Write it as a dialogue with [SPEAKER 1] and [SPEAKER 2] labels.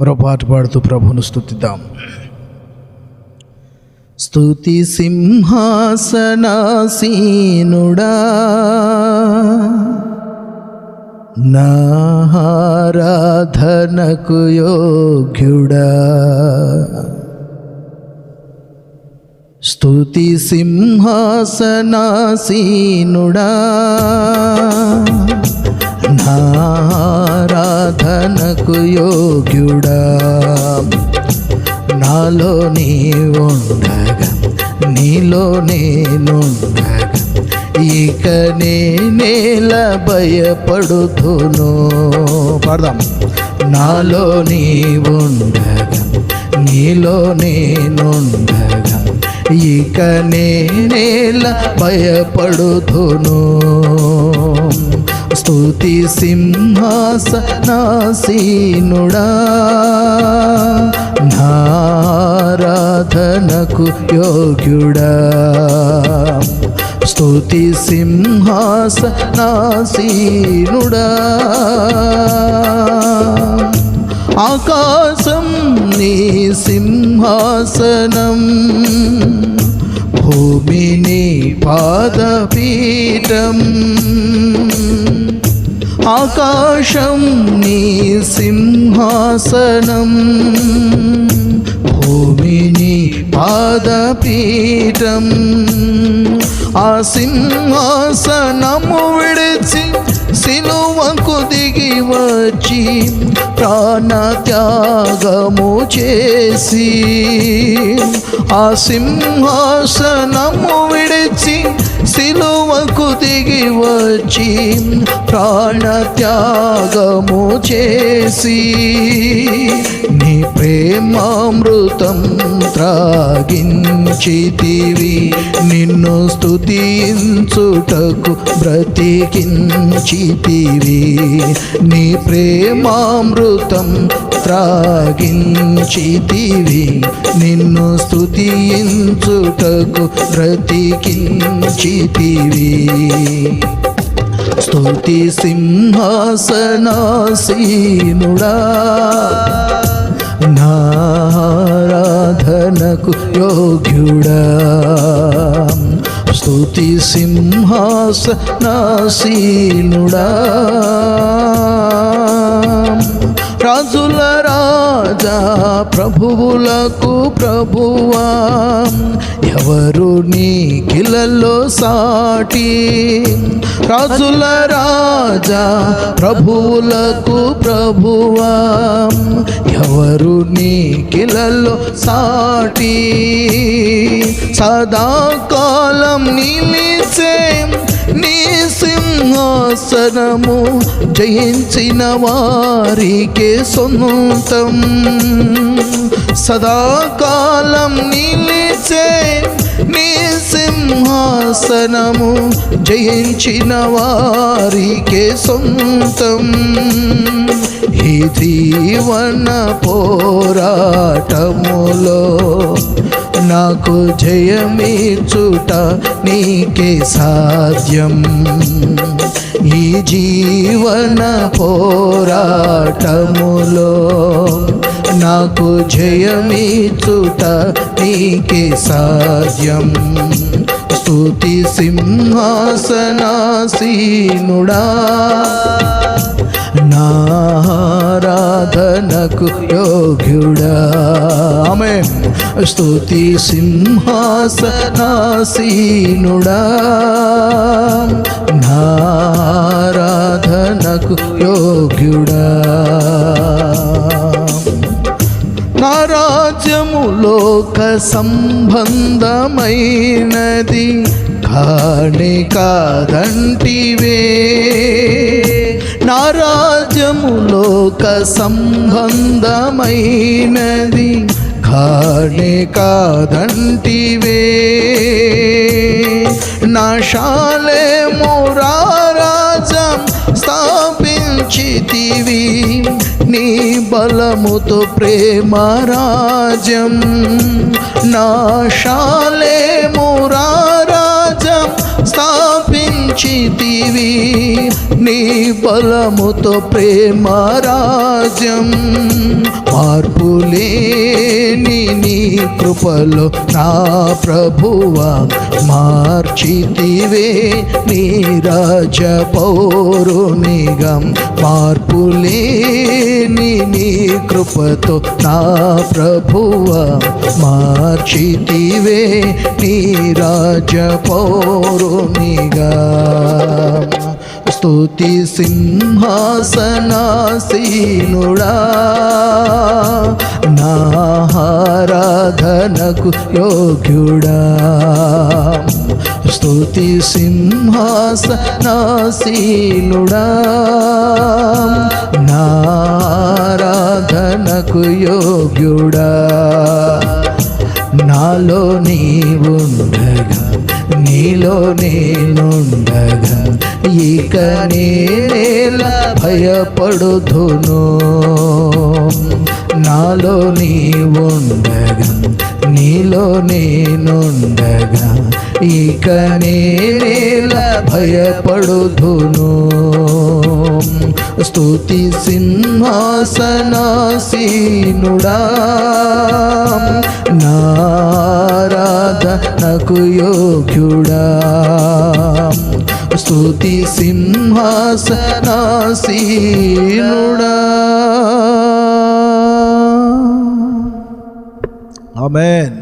[SPEAKER 1] మరో పాట పాడుతూ ప్రభును స్థుతిద్దాం స్థుతి సింహాసనాసీనుడా నారాధనకు యోగ్యుడా. స్తుతి సింహాసనాసీనుడా నారాధనకు యోగ్యుడా. నాలో నీ ఉండగా నీలో నేనుండగా ఇక నేనేల భయపడుతును. పడదాం. నాలో నీ ఉండగా నీలో నేనుండగా ఇక నేనేల భయపడుతును. స్తుతి సింహాసనాసీనుడా. నారాధనకు యోగ్యుడా. స్తుతి సింహాసనాసీనుడా. ఆకాశం నీ సింహాసనం. భూమిని పాదపీఠం. ఆకాశం నీ సింహాసనం. భూమిని పాదపీఠం. ఆ సింహాసనము విడిచి సిలువకు దిగి వచ్చి ప్రాణత్యాగము చేసి ఆ సింహాసనము విడిచి సిలువకు దిగి వచ్చి ప్రాణత్యాగము చేసి నీ ప్రేమామృతం త్రాగించితివి. నిన్ను స్థుతించుటకు బ్రతికించితివి. నీ ప్రేమామృతం త్రాగించితివి. నిన్ను స్థుతించుటకు బ్రతికించితివి. స్తుతి సింహాసనాసీనుడా. నారాధనకు యోగ్యుడా. స్తుతి సింహాసనాసీనుడా. రాజుల రాజా ప్రభువులకు ప్రభువా ఎవరు నీ కిలలో సాటి? రాజుల రాజా ప్రభువులకు ప్రభువా ఎవరు నీ కిలలో సాటి? సదాకాలం నిలిచే నీ సింహాసనము జయించిన వారికే సొంతం. సదాకాలం నిలిచే నీ సింహాసనము జయించిన వారికే సొంతం. ఈ జీవన పోరాటములో నాకు జయమీచుట నీకే సాధ్యం. ఈ జీవన పోరాటములో నాకు జయమీచుట నీకే సాధ్యం. స్తుతి సింహాసనాసీనుడా. ఆరాధనకు యోగ్యుడా. ఆమె స్తుతి సింహాసనాసీనుడా. నారాధనకు యోగ్యుడా. నా రాజ్యము లోక సంబంధమైనది కాని కాదంటివే. నా లోక సంబంధమైనది కానే కాదంటివే. నా శాలే మురారాజం స్థాపించితివి. నీ బలముతో ప్రేమరాజం నా శాలే మురారాజం మార్చితివి నీ బలముతో ప్రేమ రాజ్యం మార్పులేని నీ కృపలో నా ప్రభువా మార్చితివే నీ రాజ పౌరునిగం మార్పులేని నీ కృపతో నా ప్రభువా మార్చితివే నీ రాజ పౌరునిగా స్తుతి సింహాసనాసీనుడా. నాహారాధనకు యోగ్యుడా. స్తుతి సింహాసనాసీనుడా. నారాధనకు యోగ్యుడా. నాలో నీవుండగా నీలో నేనుండగా ఇక నేల భయపడుతును నాలో నీవుండగా నీలో నేనుండగా ఇక నేల భయపడుతును స్తుతి సింహాసనాసీనుడా నారాధనకు యోగ్యుడా స్తుతి సింహాసనాసీనుడా
[SPEAKER 2] ఆమెన్